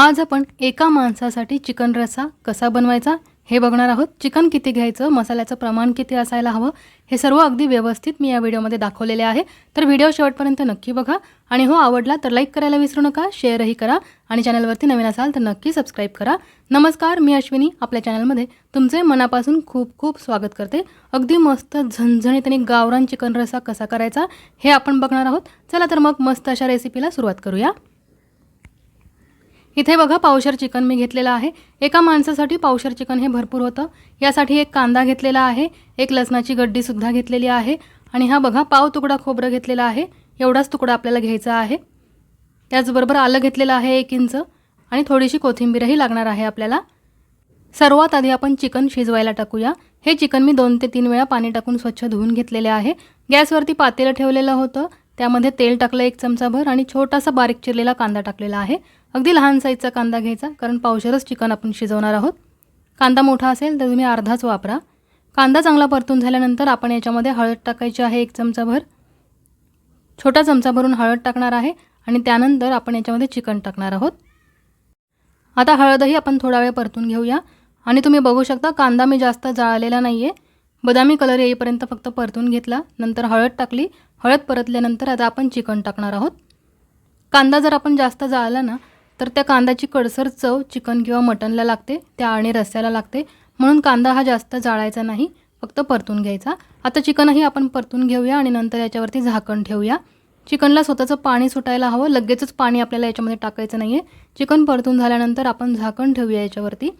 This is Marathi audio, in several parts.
आज आपण एका माणसासाठी चिकन रस्सा कसा बनवायचा हे बघणार आहोत. चिकन किती घ्यायचं मसाल्याचं प्रमाण किती असायला हवं हे सर्व अगदी व्यवस्थित मी या व्हिडिओमध्ये दाखवलेले आहे. तर व्हिडिओ शेवटपर्यंत नक्की बघा. आणि हो आवडला तर लाईक करायला विसरू नका शेअरही करा आणि चॅनलवरती नवीन असाल तर नक्की सबस्क्राईब करा. नमस्कार मी अश्विनी आपल्या चॅनलमध्ये तुमचे मनापासून खूप खूप स्वागत करते. अगदी मस्त झणझणीत आणि गावरान चिकन रस्सा कसा करायचा हे आपण बघणार आहोत. चला तर मग मस्त अशा रेसिपीला सुरुवात करूया. इथे बघा पावशर चिकन मी घेतलेलं आहे. एका माणसासाठी पावशर चिकन हे भरपूर होतं. यासाठी एक कांदा घेतलेला आहे एक लसणाची गड्डीसुद्धा घेतलेली आहे. आणि हा बघा पाव तुकडा खोबरं घेतलेला आहे. एवढाच तुकडा आपल्याला घ्यायचा आहे. त्याचबरोबर आलं घेतलेलं आहे एक इंच आणि थोडीशी कोथिंबीरही लागणार आहे आपल्याला. सर्वात आधी आपण चिकन शिजवायला टाकूया. हे चिकन मी दोन ते तीन वेळा पाणी टाकून स्वच्छ धुवून घेतलेले आहे. गॅसवरती पातेलं ठेवलेलं होतं. त्यामध्ये तेल टाकलं एक चमचाभर आणि छोटासा बारीक चिरलेला कांदा टाकलेला आहे. अगदी लहान साईजचा कांदा घ्यायचा कारण पावशरच चिकन आपण शिजवणार आहोत. कांदा मोठा असेल तर तुम्ही अर्धाच वापरा. कांदा चांगला परतून झाल्यानंतर आपण याच्यामध्ये हळद टाकायची आहे एक चमचाभर. छोटा चमचा भरून हळद टाकणार आहे आणि त्यानंतर आपण याच्यामध्ये चिकन टाकणार आहोत. आता हळदही आपण थोडा वेळ परतून घेऊया. आणि तुम्ही बघू शकता कांदा मी जास्त जाळलेला नाही आहे बदामी कलर येईपर्यंत फक्त परतून घेतला नंतर हळद टाकली. हळद परतल्यानंतर आता आपण चिकन टाकणार आहोत. कांदा जर आपण जास्त जाळला ना तर त्या कांद्याची कडसर चव चिकन किंवा मटनला लागते त्या आणि रस्स्याला लागते. म्हणून कांदा हा जास्त जाळायचा नाही फक्त परतून घ्यायचा. आता चिकनही आपण परतून घेऊया आणि नंतर याच्यावरती झाकण ठेवूया. चिकनला स्वतःचं पाणी सुटायला हवं लगेचच पाणी आपल्याला याच्यामध्ये टाकायचं नाही आहे चिकन परतून झाल्यानंतर आपण झाकण ठेवूया याच्यावरती.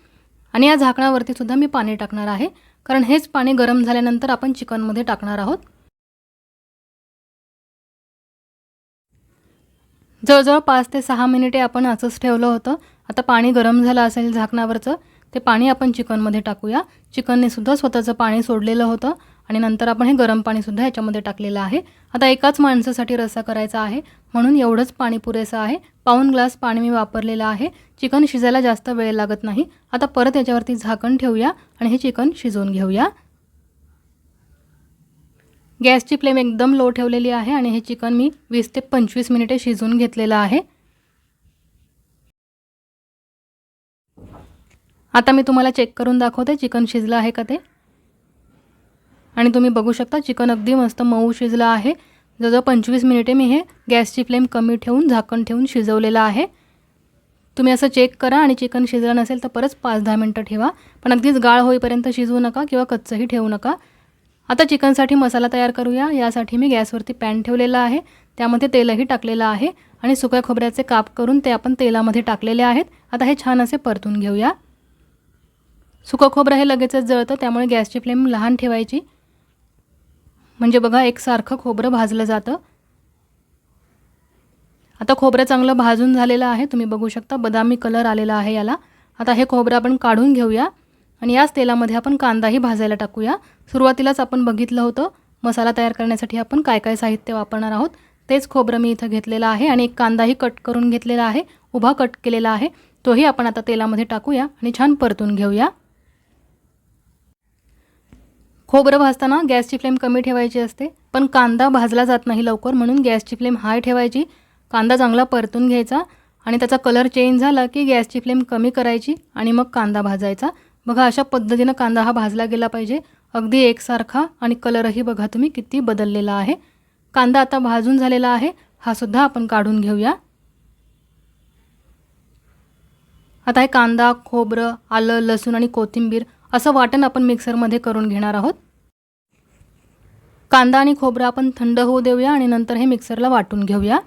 आणि या झाकणावरती सुद्धा मी पाणी टाकणार आहे कारण हेच पाणी गरम झाल्यानंतर आपण चिकनमध्ये टाकणार आहोत. जवळजवळ पाच ते सहा मिनिटे आपण असंच ठेवलं होतं. आता पाणी गरम झालं असेल झाकणावरचं ते पाणी आपण चिकनमध्ये टाकूया. चिकनने सुद्धा स्वतःचं पाणी सोडलेलं होतं आणि नंतर आपण हे गरम पाणीसुद्धा याच्यामध्ये टाकलेलं आहे. आता एकाच माणसासाठी रस्सा करायचा आहे म्हणून एवढंच पाणी पुरेसं आहे. पाऊन ग्लास पाणी मी वापरलेलं आहे. चिकन शिजायला जास्त वेळ लागत नाही. आता परत याच्यावरती झाकण ठेवूया आणि हे चिकन शिजवून घेऊया. गॅसची फ्लेम एकदम लो ठेवलेली आहे आणि हे चिकन मी वीस ते पंचवीस मिनिटे शिजवून घेतलेलं आहे. आता मी तुम्हाला चेक करून दाखवते चिकन शिजलं आहे का ते. आणि तुम्ही बघू शकता चिकन अगदी मस्त मऊ शिजलं आहे. जवळजवळ पंचवीस मिनिटे मी हे गॅसची फ्लेम कमी ठेवून झाकण ठेवून शिजवलेलं आहे. तुम्ही असं चेक करा आणि चिकन शिजलं नसेल तर परत पाच दहा मिनटं ठेवा. पण अगदीच गाळ होईपर्यंत शिजवू नका किंवा कच्चंही ठेवू नका. आता चिकनसाठी मसाला तयार करूया. यासाठी मी गॅसवरती पॅन ठेवलेला आहे. त्यामध्ये तेलही टाकलेलं आहे आणि सुक्या खोबऱ्याचे काप करून ते आपण तेलामध्ये टाकलेले आहेत. आता हे छान असे परतून घेऊया. सुकं खोबरं हे लगेचच जळतं त्यामुळे गॅसची फ्लेम लहान ठेवायची. म्हणजे बघा एकसारखं खोबरं भाजलं जातं. आता खोबरं चांगलं भाजून झालेलं आहे. तुम्ही बघू शकता बदामी कलर आलेला आहे याला. आता हे खोबरं आपण काढून घेऊया. आणि याच तेलामध्ये आपण कांदाही भाजायला टाकूया. सुरुवातीलाच आपण बघितलं होतं मसाला तयार करण्यासाठी आपण काय काय साहित्य वापरणार आहोत तेच खोबरं मी इथं घेतलेलं आहे आणि एक कांदाही कट करून घेतलेला आहे उभा कट केलेला आहे. तोही आपण आता तेलामध्ये टाकूया आणि छान परतून घेऊया. खोबरं भाजताना गॅसची फ्लेम कमी ठेवायची असते पण कांदा भाजला जात नाही लवकर म्हणून गॅसची फ्लेम हाय ठेवायची. कांदा चांगला परतून घ्यायचा आणि त्याचा कलर चेंज झाला की गॅसची फ्लेम कमी करायची आणि मग कांदा भाजायचा. बघा अशा पद्धतीनं कांदा हा भाजला गेला पाहिजे. अगदी एकसारखा आणि कलरही बघा तुम्ही किती बदललेला आहे. कांदा आता भाजून झालेला आहे. हा सुद्धा आपण काढून घेऊया. आता हे कांदा खोबरं आलं लसूण आणि कोथिंबीर असं वाटण आपण मिक्सरमध्ये करून घेणार आहोत. कांदा आणि खोबरं आपण थंड होऊ देऊया आणि नंतर हे मिक्सरला वाटून घेऊया.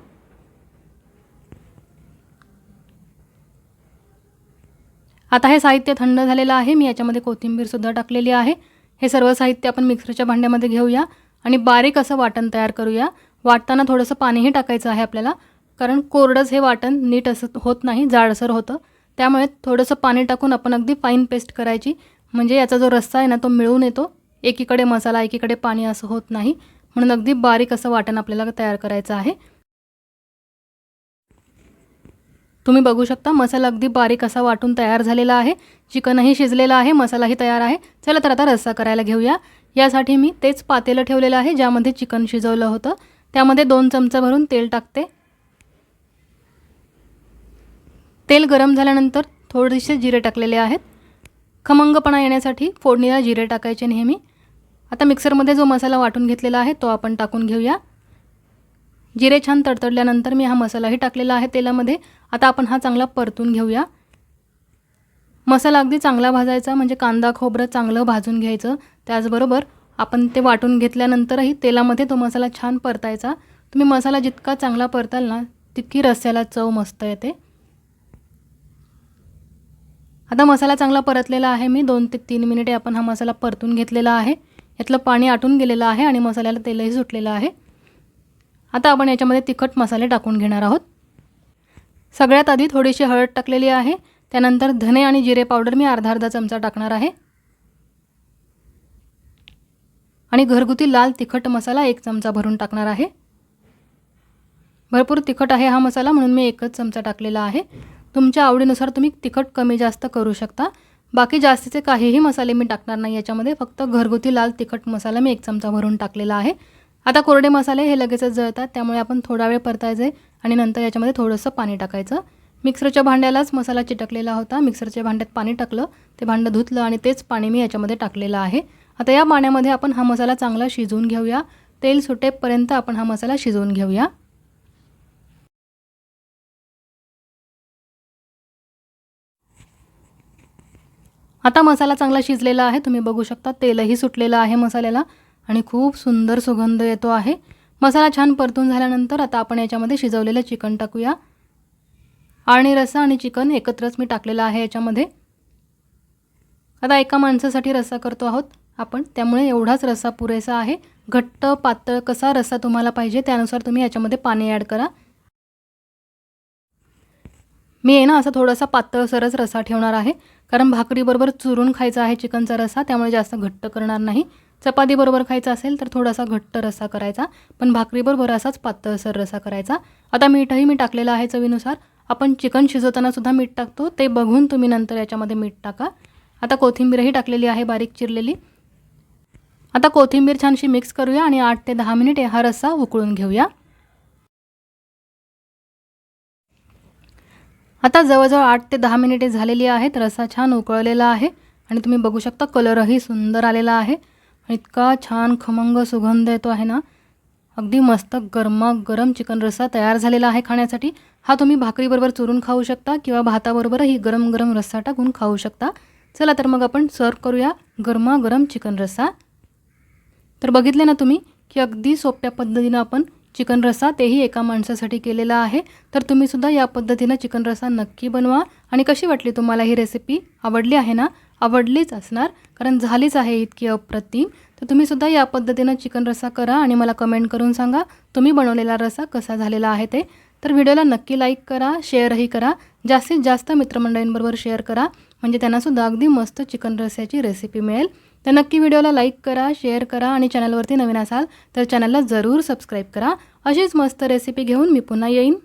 आता हे साहित्य थंड झालेलं आहे. मी याच्यामध्ये कोथिंबीरसुद्धा टाकलेली आहे. हे सर्व साहित्य आपण मिक्सरच्या भांड्यामध्ये घेऊया आणि बारीक असं वाटण तयार करूया. वाटताना थोडंसं पाणीही टाकायचं आहे आपल्याला कारण कोरडंच हे वाटण नीट असं होत नाही जाडसर होतं. त्यामुळे थोडंसं पाणी टाकून आपण अगदी फाईन पेस्ट करायची. म्हणजे याचा जो रस्सा आहे ना तो मिळून येतो. एकीकडे मसाला एकीकडे पाणी असं होत नाही. म्हणून अगदी बारीक असं वाटण आपल्याला तयार करायचं आहे. तुम्ही बघू शकता मसाला अगदी बारीक असा वाटून तयार झालेला आहे. चिकनही शिजलेलं आहे मसालाही तयार आहे. चला तर आता रस्सा करायला घेऊया. यासाठी मी तेच पातेलं ठेवलेलं आहे ज्यामध्ये चिकन शिजवलं होतं. त्यामध्ये दोन चमचा भरून तेल टाकते. तेल गरम झाल्यानंतर थोडेसे जिरे टाकलेले आहेत. खमंगपणा येण्यासाठी फोडणीला जिरे टाकायचे नेहमी. आता मिक्सरमध्ये जो मसाला वाटून घेतलेला आहे तो आपण टाकून घेऊया. जिरे छान तडतडल्यानंतर मी हा मसालाही टाकलेला आहे तेलामध्ये. आता आपण हा चांगला परतून घेऊया. मसाला अगदी चांगला भाजायचा म्हणजे कांदा खोबरं चांगलं भाजून घ्यायचं. त्याचबरोबर आपण ते वाटून घेतल्यानंतरही तेलामध्ये तो मसाला छान परतायचा. तुम्ही मसाला जितका चांगला परताल ना तितकी रस्स्याला चव मस्त येते. आता मसाला चांगला परतलेला आहे मी. दोन ते तीन मिनिटे आपण हा मसाला परतून घेतलेला आहे. यातलं पाणी आटून गेलेलं आहे आणि मसाल्याला तेलही सुटलेलं आहे. आता आपण याच्यामध्ये तिखट मसाले टाकून घेणार आहोत. सगळ्यात आधी थोडीशी हळद टाकलेली आहे. त्यानंतर धने आणि जिरे पावडर मी अर्धा अर्धा चमचा टाकणार आहे. आणि घरगुती लाल तिखट मसाला एक चमचा भरून टाकणार आहे. भरपूर तिखट आहे हा मसाला म्हणून मी एकच चमचा टाकलेला आहे. तुमच्या आवडीनुसार तुम्ही तिखट कमी जास्त करू शकता. बाकी जास्तीचे काहीही मसाले मी टाकणार नाही. याच्यामध्ये फक्त घरगुती लाल तिखट मसाला मी एक चमचा भरून टाकलेला आहे. आता कोरडे मसाले हे लगेचच जळतात त्यामुळे आपण थोडा वेळ परतायचे आणि नंतर याच्यामध्ये थोडंसं पाणी टाकायचं. मिक्सरच्या भांड्यालाच मसाला चिटकलेला होता. मिक्सरच्या भांड्यात पाणी टाकलं ते भांडं धुतलं आणि तेच पाणी मी याच्यामध्ये टाकलेलं आहे. आता या पाण्यामध्ये आपण हा मसाला चांगला शिजवून घेऊया. तेल सुटेपर्यंत आपण हा मसाला शिजवून घेऊया. आता मसाला चांगला शिजलेला आहे. तुम्ही बघू शकता तेलही सुटलेलं आहे मसाल्याला. आणि खूप सुंदर सुगंध येतो आहे. मसाला छान परतून झाल्यानंतर आता आपण याच्यामध्ये शिजवलेलं चिकन टाकूया. आणि रस्सा आणि चिकन एकत्रच मी टाकलेलं आहे याच्यामध्ये. आता एका माणसासाठी रस्सा करतो आहोत आपण. त्यामुळे एवढाच रस्सा पुरेसा आहे. घट्ट पातळ कसा रस्सा तुम्हाला पाहिजे त्यानुसार तुम्ही याच्यामध्ये पाणी ॲड करा. मी आहे ना असा थोडासा पातळसरच रस्सा ठेवणार आहे. कारण भाकरीबरोबर चुरून खायचा आहे चिकनचा रस्सा त्यामुळे जास्त घट्ट करणार नाही. चपातीबरोबर खायचा असेल तर थोडासा घट्ट रस्सा करायचा पण भाकरीबरोबर असाच पातळसर रस्सा करायचा. आता मीठही मी टाकलेलं आहे चवीनुसार. आपण चिकन शिजवताना सुद्धा मीठ टाकतो. ते बघून तुम्ही नंतर याच्यामध्ये मीठ टाका. आता कोथिंबीरही टाकलेली आहे बारीक चिरलेली. आता कोथिंबीर छानशी मिक्स करूया आणि आठ ते दहा मिनिटे हा रस्सा उकळून घेऊया. आता जवळजवळ आठ ते दहा मिनिटे झालेली आहेत. रस्सा छान उकळलेला आहे. आणि तुम्ही बघू शकता कलरही सुंदर आलेला आहे. इतका छान खमंग सुगंध येतो आहे ना. अगदी मस्त गरमागरम चिकन रस्सा तयार झालेला आहे खाण्यासाठी. हा तुम्ही भाकरीबरोबर चुरून खाऊ शकता किंवा भाताबरोबरही गरम गरम रस्सा टाकून खाऊ शकता. चला तर मग आपण सर्व करूया गरमागरम चिकन रस्सा. तर बघितले ना तुम्ही की अगदी सोप्या पद्धतीनं आपण चिकन रस्सा तेही एका माणसासाठी केलेला आहे. तर तुम्हीसुद्धा या पद्धतीनं चिकन रस्सा नक्की बनवा. आणि कशी वाटली तुम्हाला ही रेसिपी आवडली आहे ना? आवडलीच असणार. कारण झालीच आहे इतकी अप्रतिम. तर तुम्ही सुद्धा या पद्धतीनं चिकन रस्सा करा आणि मला कमेंट करून सांगा तुम्ही बनवलेला रस्सा कसा झालेला आहे ते. तर व्हिडिओला नक्की लाईक करा शेअरही करा. जास्तीत जास्त मित्रमंडळींबरोबर शेअर करा. म्हणजे त्यांनासुद्धा अगदी मस्त चिकन रस्याची रेसिपी मिळेल. तर नक्की व्हिडिओला लाईक करा शेअर करा आणि चॅनलवरती नवीन असाल तर चॅनलला जरूर सबस्क्राईब करा. अशीच मस्त रेसिपी घेऊन मी पुन्हा येईन.